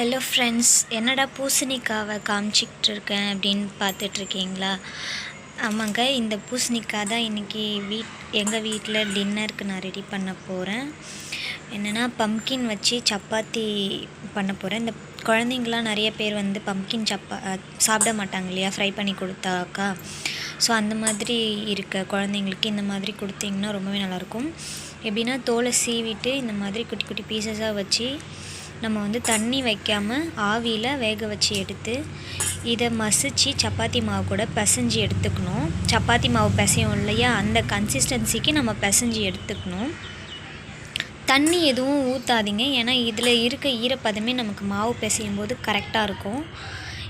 Hello friends என்னடா பூசணிக்காவை காமிச்சிக்கிட்டு இருக்கேன் அப்படின்னு பார்த்துட்ருக்கீங்களா? ஆமாங்க இந்த பூசணிக்காய் தான் இன்றைக்கி வீட் எங்கள் வீட்டில் டின்னருக்கு நான் ரெடி பண்ண போகிறேன் என்னென்னா பம்கின் வச்சு சப்பாத்தி பண்ண போகிறேன் இந்த குழந்தைங்களாம் நிறைய பேர் வந்து பம்கின் சப்பா சாப்பிட மாட்டாங்க இல்லையா? ஃப்ரை பண்ணி கொடுத்தாக்கா. ஸோ அந்த மாதிரி இருக்க குழந்தைங்களுக்கு இந்த மாதிரி கொடுத்தீங்கன்னா ரொம்பவே நல்லாயிருக்கும். எப்படின்னா தோலை சீவிட்டு இந்த மாதிரி குட்டி குட்டி பீசஸாக வச்சு நம்ம வந்து தண்ணி வைக்காமல் ஆவியில் வேக வச்சு எடுத்து இதை மசிச்சு சப்பாத்தி மாவு கூட பிசைஞ்சு எடுத்துக்கணும். சப்பாத்தி மாவு பிசையும் இல்லையா? அந்த கன்சிஸ்டன்சிக்கு நம்ம பிசைஞ்சு எடுத்துக்கணும். தண்ணி எதுவும் ஊற்றாதீங்க ஏன்னா இதில் இருக்க ஈரப்பதமே நமக்கு மாவு பிசையும் போது கரெக்டாக இருக்கும்.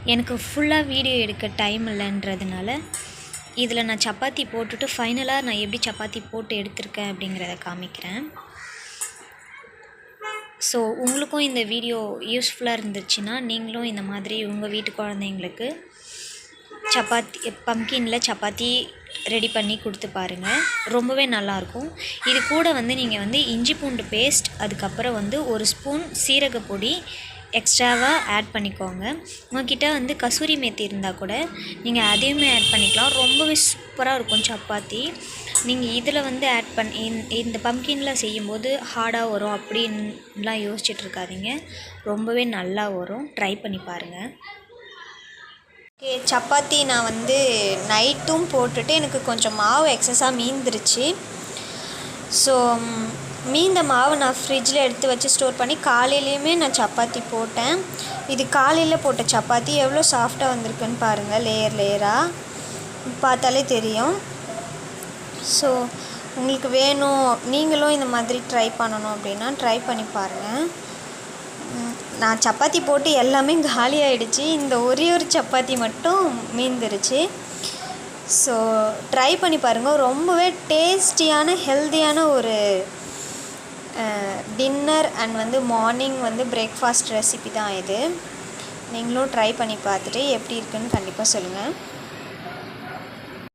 எனக்கு ஃபுல்லாக வீடியோ எடுக்க டைம் இல்லைன்றதுனால இதில் நான் சப்பாத்தி போட்டுட்டு ஃபைனலாக நான் எப்படி சப்பாத்தி போட்டு எடுத்திருக்கேன் அப்படிங்கிறத காமிக்கிறேன். ஸோ உங்களுக்கும் இந்த வீடியோ யூஸ்ஃபுல்லாக இருந்துச்சுன்னா நீங்களும் இந்த மாதிரி உங்கள் வீட்டு குழந்தைங்களுக்கு சப்பாத்தி பம்கினில் சப்பாத்தி ரெடி பண்ணி கொடுத்து பாருங்கள் ரொம்பவே நல்லாயிருக்கும். இது கூட வந்து நீங்கள் வந்து இஞ்சி பூண்டு பேஸ்ட் அதுக்கப்புறம் வந்து ஒரு ஸ்பூன் சீரக பொடி எக்ஸ்ட்ராவாக ஆட் பண்ணிக்கோங்க. உங்ககிட்ட வந்து கசூரி மேத்தி இருந்தால் கூட நீங்கள் அதையுமே ஆட் பண்ணிக்கலாம். ரொம்பவே சூப்பராக இருக்கும் சப்பாத்தி. நீங்கள் இதில் வந்து ஆட் பண்ணி இந்த பம்கினில் செய்யும்போது ஹார்டாக வரும் அப்படின்லாம் யோசிச்சுட்டு இருக்காதீங்க. ரொம்பவே நல்லா வரும். ட்ரை பண்ணி பாருங்கள் ஓகே சப்பாத்தி நான் வந்து நைட்டும் போட்டுட்டு எனக்கு கொஞ்சம் மாவு எக்ஸஸாக மீந்துருச்சு. ஸோ மீந்த மாவு நான் ஃப்ரிட்ஜில் எடுத்து வச்சு ஸ்டோர் பண்ணி காலையிலையுமே நான் சப்பாத்தி போட்டேன். இது காலையில் போட்ட சப்பாத்தி எவ்வளோ சாஃப்டாக வந்திருக்குன்னு பாருங்கள் லேயர் லேயராக பார்த்தாலே தெரியும். ஸோ உங்களுக்கு வேணும் நீங்களும் இந்த மாதிரி ட்ரை பண்ணணும் அப்படின்னா ட்ரை பண்ணி பாருங்கள் நான் சப்பாத்தி போட்டு எல்லாமே காலி ஆகிடுச்சு இந்த ஒரே ஒரு சப்பாத்தி மட்டும் மீந்துருச்சு. ஸோ ட்ரை பண்ணி பாருங்கள் ரொம்பவே டேஸ்டியான ஹெல்த்தியான ஒரு டின்னர் அண்ட் வந்து மார்னிங் வந்து பிரேக்ஃபாஸ்ட் ரெசிபி தான் இது. நீங்களும் ட்ரை பண்ணி பார்த்துட்டு எப்படி இருக்குன்னு கண்டிப்பாக சொல்லுங்கள்